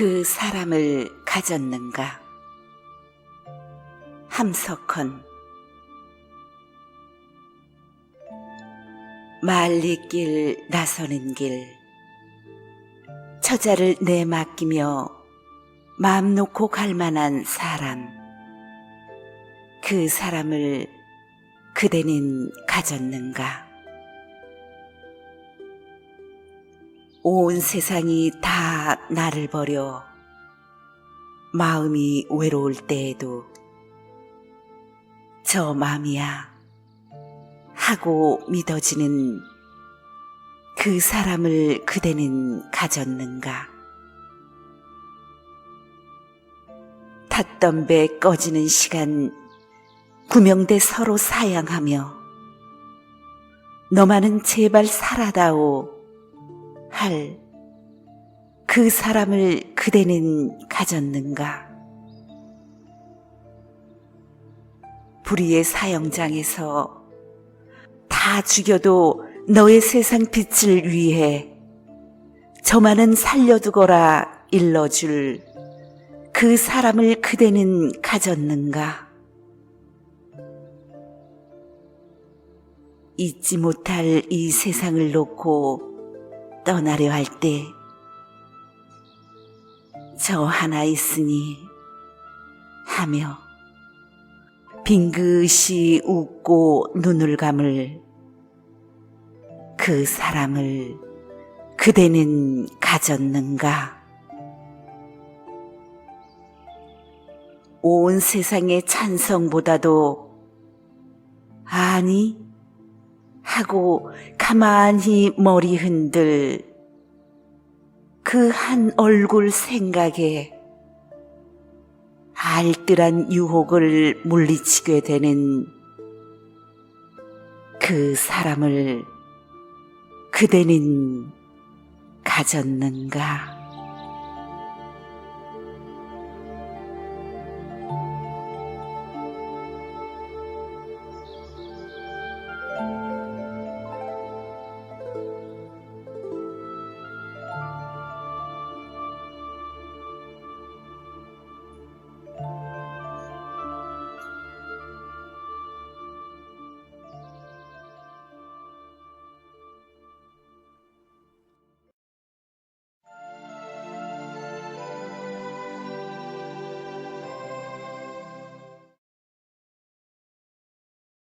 그 사람을 가졌는가? 함석헌 말리길 나서는 길 처자를 내맡기며 마음 놓고 갈 만한 사람 그 사람을 그대는 가졌는가? 온 세상이 다 나를 버려 마음이 외로울 때에도 저 마음이야 하고 믿어지는 그 사람을 그대는 가졌는가? 탔던 배 꺼지는 시간 구명대 서로 사양하며 너만은 제발 살아다오 할 그 사람을 그대는 가졌는가? 불의의 사형장에서 다 죽여도 너의 세상 빛을 위해 저만은 살려두거라 일러줄 그 사람을 그대는 가졌는가? 잊지 못할 이 세상을 놓고 떠나려 할 때 저 하나 있으니 하며 빙긋이 웃고 눈을 감을 그 사람을 그대는 가졌는가? 온 세상의 찬성보다도 아니 하고 가만히 머리 흔들 그 한 얼굴 생각에 알뜰한 유혹을 물리치게 되는 그 사람을 그대는 가졌는가?